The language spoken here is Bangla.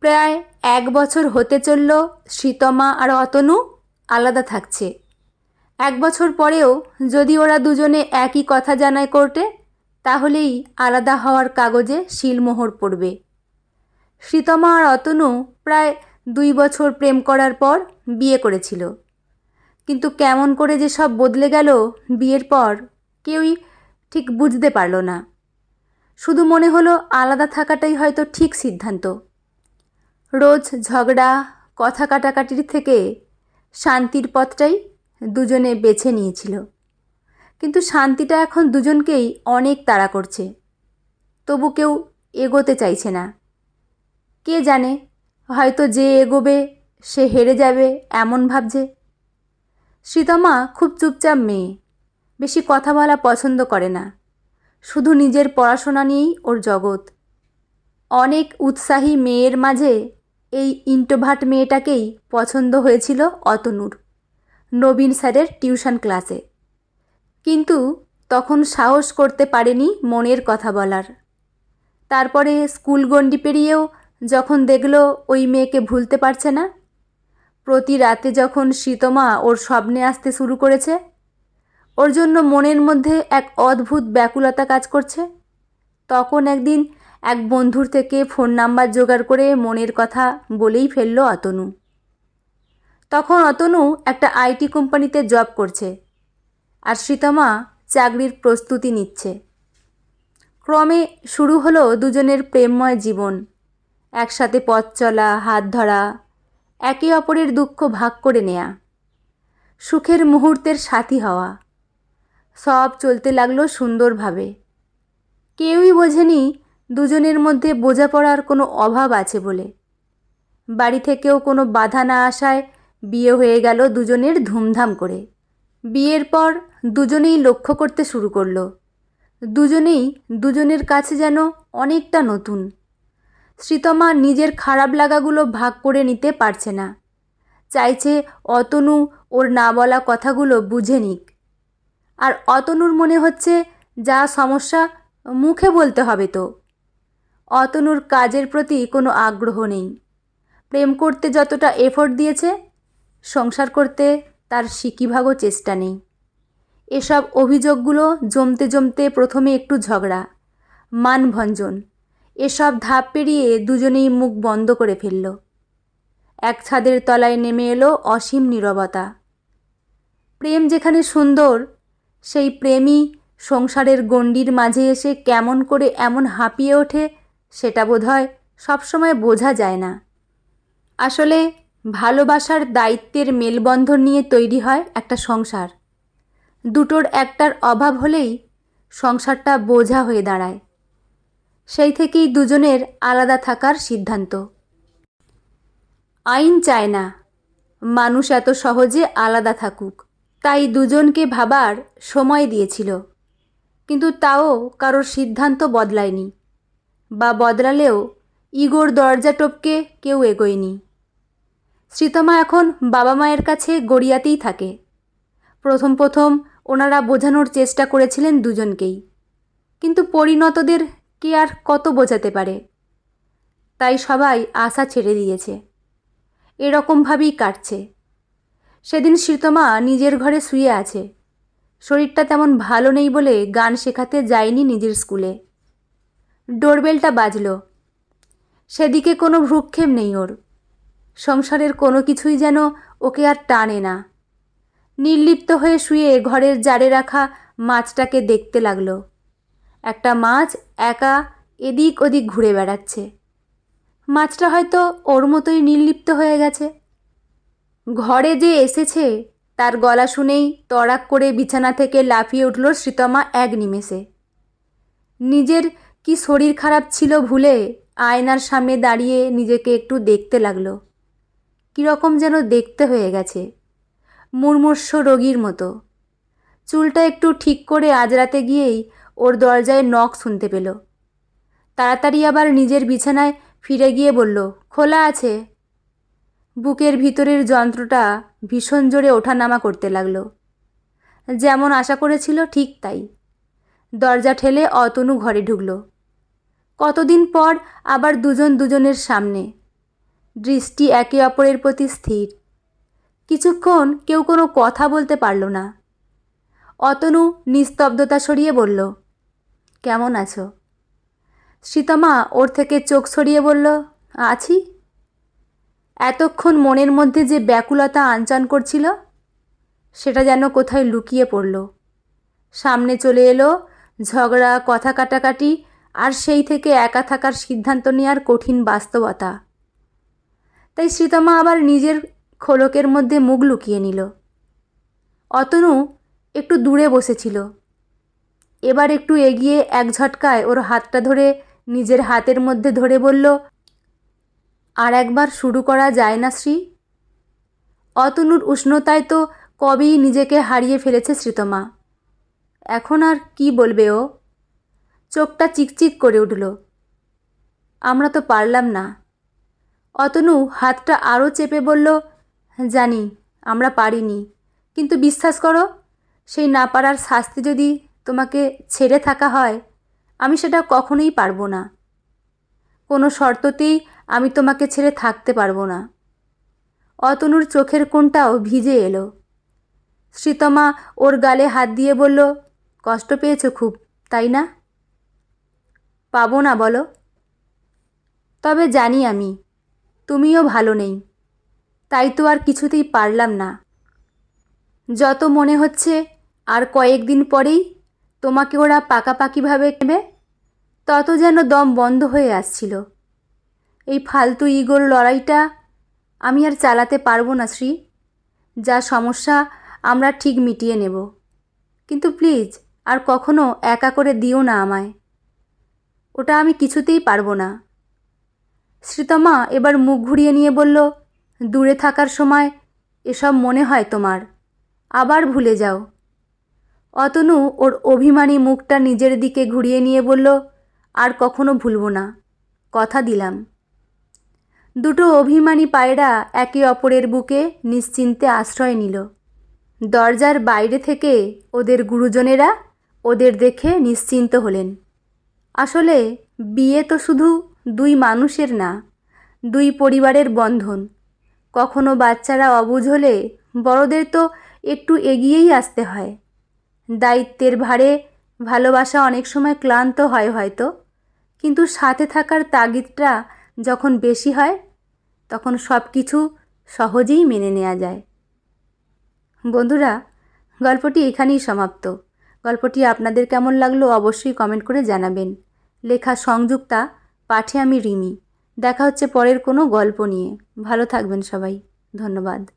প্রায় এক বছর হতে চলল শীতমা আর অতনু আলাদা থাকছে। এক বছর পরেও যদি ওরা দুজনে একই কথা জানায় কোর্টে, তাহলেই আলাদা হওয়ার কাগজে শিলমোহর পড়বে। শীতমা আর অতনু প্রায় দুই বছর প্রেম করার পর বিয়ে করেছিল। কিন্তু কেমন করে যে সব বদলে গেল বিয়ের পর কেউই ঠিক বুঝতে পারল না। শুধু মনে হলো আলাদা থাকাটাই হয়তো ঠিক সিদ্ধান্ত। রোজ ঝগড়া, কথা কাটাকাটির থেকে শান্তির পথটাই দুজনে বেছে নিয়েছিল। কিন্তু শান্তিটা এখন দুজনকেই অনেক তাড়া করছে। তবু কেউ এগোতে চাইছে না। কে জানে, হয়তো যে এগোবে, সে হেরে যাবে এমন ভাবছে। সীতমা খুব চুপচাপ মেয়ে। বেশি কথা বলা পছন্দ করে না। শুধু নিজের পড়াশোনা নিয়েই ওর জগৎ। অনেক উৎসাহী মেয়ের মাঝে এই ইন্টোভাট মেয়েটাকেই পছন্দ হয়েছিল অতনুর, নবীন স্যারের টিউশন ক্লাসে। কিন্তু তখন সাহস করতে পারেনি মনের কথা বলার। তারপরে স্কুল গণ্ডি পেরিয়েও যখন দেখল ওই মেয়েকে ভুলতে পারছে না, প্রতি রাতে যখন শীতমা ওর স্বপ্নে আসতে শুরু করেছে, ওর জন্য মনের মধ্যে এক অদ্ভুত ব্যাকুলতা কাজ করছে। তখন একদিন এক বন্ধুর থেকে ফোন নাম্বার জোগাড় করে মনের কথা বলেই ফেলল অতনু। তখন অতনু একটা আইটি কোম্পানিতে জব করছে আর শ্রীতমা চাকরির প্রস্তুতি নিচ্ছে। ক্রমে শুরু হলো দুজনের প্রেমময় জীবন। একসাথে পথ চলা, হাত ধরা, একে অপরের দুঃখ ভাগ করে নেয়া, সুখের মুহূর্তের সাথী হওয়া। সব চলতে লাগল সুন্দরভাবে। কেউই বোঝেনি দুজনের মধ্যে বোঝাপড়ার কোনো অভাব আছে বলে। বাড়ি থেকেও কোনো বাধা না আসায় বিয়ে হয়ে গেল দুজনের ধুমধাম করে। বিয়ের পর দুজনেই লক্ষ্য করতে শুরু করল। দুজনেই দুজনের কাছে যেন অনেকটা নতুন। শ্রীতমা নিজের খারাপ লাগাগুলো ভাগ করে নিতে পারছে না। চাইছে অতনু ওর না বলা কথাগুলো বুঝে নিক। আর অতনুর মনে হচ্ছে যা সমস্যা মুখে বলতে হবে তো। অতনুর কাজের প্রতি কোনো আগ্রহ নেই। প্রেম করতে যতটা এফোর্ট দিয়েছে, সংসার করতে তার সিকিভাগও চেষ্টা নেই। এসব অভিযোগগুলো জমতে জমতে প্রথমে একটু ঝগড়া, মানভঞ্জন, এসব ধাপ পেরিয়ে দুজনেই মুখ বন্ধ করে ফেলল। এক ছাদের তলায় নেমে এলো অসীম নীরবতা। প্রেম যেখানে সুন্দর, সেই প্রেমই সংসারের গণ্ডির মাঝে এসে কেমন করে এমন হাঁপিয়ে ওঠে সেটা বোধহয় সবসময় বোঝা যায় না। আসলে ভালোবাসার দায়িত্বের মেলবন্ধন নিয়ে তৈরি হয় একটা সংসার। দুটোর একটার অভাব হলেই সংসারটা বোঝা হয়ে দাঁড়ায়। সেই থেকেই দুজনের আলাদা থাকার সিদ্ধান্ত। আইন চায় না। মানুষ এত সহজে আলাদা থাকুক। তাই দুজনকে ভাবার সময় দিয়েছিল। কিন্তু তাও কারোর সিদ্ধান্ত বদলায়নি। বা বদলালেও ইগোর দরজা টপকে কেউ এগোয়নি। শ্রীতমা এখন বাবা মায়ের কাছে গড়িয়াতেই থাকে। প্রথম প্রথম ওনারা বোঝানোর চেষ্টা করেছিলেন দুজনকেই। কিন্তু পরিণতদের কে আর কত বোঝাতে পারে? তাই সবাই আশা ছেড়ে দিয়েছে। এরকমভাবেই কাটছে। সেদিন শ্রীতমা নিজের ঘরে শুয়ে আছে। শরীরটা তেমন ভালো নেই বলে গান শেখাতে যায়নি নিজের স্কুলে। ডোরবেলটা বাজল। সেদিকে কোনো ভ্রুক্ষেপ নেই ওর। সংসারের কোনো কিছুই যেন ওকে আর টানে না। নির্লিপ্ত হয়ে শুয়ে ঘরের জারে রাখা মাছটাকে দেখতে লাগল। একটা মাছ একা এদিক ওদিক ঘুরে বেড়াচ্ছে। মাছটা হয়তো ওর মতোই নির্লিপ্ত হয়ে গেছে। ঘরে যে এসেছে, তার গলা শুনেই তড়াক করে বিছানা থেকে লাফিয়ে উঠল শ্রীতমা এক নিমেষে। নিজের কি শরীর খারাপ ছিল ভুলে আয়নার সামনে দাঁড়িয়ে নিজেকে একটু দেখতে লাগল। কীরকম যেন দেখতে হয়ে গেছে। মুর্মূর্ষ রোগীর মতো। চুলটা একটু ঠিক করে আজরাতে গিয়েই ওর দরজায় নখ শুনতে পেল। তাড়াতাড়ি আবার নিজের বিছানায় ফিরে গিয়ে বলল, খোলা আছে। বুকের ভিতরের যন্ত্রটা ভীষণ জোরে ওঠানামা করতে লাগল। যেমন আশা করেছিল ঠিক তাই। দরজা ঠেলে অতনু ঘরে ঢুকল। কতদিন পর আবার দুজন দুজনের সামনে। দৃষ্টি একে অপরের প্রতি স্থির। কিছুক্ষণ কেউ কোনো কথা বলতে পারল না। অতনু নিস্তব্ধতা সরিয়ে বলল, কেমন আছো? সীতামা ওর থেকে চোখ সরিয়ে বলল, আছি। এতক্ষণ মনের মধ্যে যে ব্যাকুলতা আনচান করছিল, সেটা যেন কোথায় লুকিয়ে পড়ল। সামনে চলে এলো ঝগড়া, কথা কাটাকাটি, আর সেই থেকে একা থাকার সিদ্ধান্ত নেওয়ার কঠিন বাস্তবতা। তাই শ্রীতমা আবার নিজের খোলকের মধ্যে মুখ লুকিয়ে নিল। অতনু একটু দূরে বসেছিল। এবার একটু এগিয়ে এক ঝটকায় ওর হাতটা ধরে নিজের হাতের মধ্যে ধরে বলল, আর একবার শুরু করা যায় না শ্রী? অতনুর উষ্ণতায় তো কবেই নিজেকে হারিয়ে ফেলেছে শ্রীতমা এখন আর কি বলবে ও? চোখটা চিকচিক করে উঠল। আমরা তো পারলাম না। অতনু হাতটা আরও চেপে বলল, জানি, আমরা পারিনি। কিন্তু বিশ্বাস করো, সেই না পারার শাস্তি যদি তোমাকে ছেড়ে থাকা হয়, আমি সেটা কখনোই পারব না। কোনো শর্ততেই আমি তোমাকে ছেড়ে থাকতে পারব না। অতনুর চোখের কোণটাও ভিজে এলো। শ্রীতমা ওর গালে হাত দিয়ে বলল কষ্ট পেয়েছ খুব, তাই না? পাবো না বলো। তবে জানি আমি, তুমিও ভালো নেই, তাই তো আর কিছুতেই পারলাম না। যত মনে হচ্ছে আর কয়েকদিন পরেই তোমাকে ওরা পাকাপাকিভাবে নেবে, তত যেন দম বন্ধ হয়ে আসছিল। এই ফালতু ইগোর লড়াইটা আমি আর চালাতে পারব না, শ্রী। যা সমস্যা আমরা ঠিক মিটিয়ে নেব। কিন্তু প্লিজ আর কখনো একা করে দিও না আমায়। ওটা আমি কিছুতেই পারব না। শ্রীতমা এবার মুখ ঘুরিয়ে নিয়ে বলল, দূরে থাকার সময় এসব মনে হয় তোমার। আবার ভুলে যাও। অতনু ওর অভিমানী মুখটা নিজের দিকে ঘুরিয়ে নিয়ে বলল, আর কখনো ভুলবো না। কথা দিলাম। দুটো অভিমানী পায়রা একে অপরের বুকে নিশ্চিন্তে আশ্রয় নিল। দরজার বাইরে থেকে ওদের গুরুজনেরা ওদের দেখে নিশ্চিন্ত হলেন। আসলে বিয়ে তো শুধু দুই মানুষের না, দুই পরিবারের বন্ধন। কখনো বাচ্চারা অবুঝ হলে বড়দের তো একটু এগিয়েই আসতে হয়। দায়িত্বের ভারে ভালোবাসা অনেক সময় ক্লান্ত হয় হয়তো, কিন্তু সাথে থাকার তাগিদটা যখন বেশি হয়, তখন সব কিছু সহজেই মেনে নেওয়া যায়। বন্ধুরা, গল্পটি এখানেই সমাপ্ত। গল্পটি আপনাদের কেমন লাগল অবশ্যই কমেন্ট করে জানাবেন। লেখা সংযুক্তা, পাঠে আমি রিমি। দেখা হচ্ছে পরের কোনো গল্প নিয়ে। ভালো থাকবেন সবাই। ধন্যবাদ।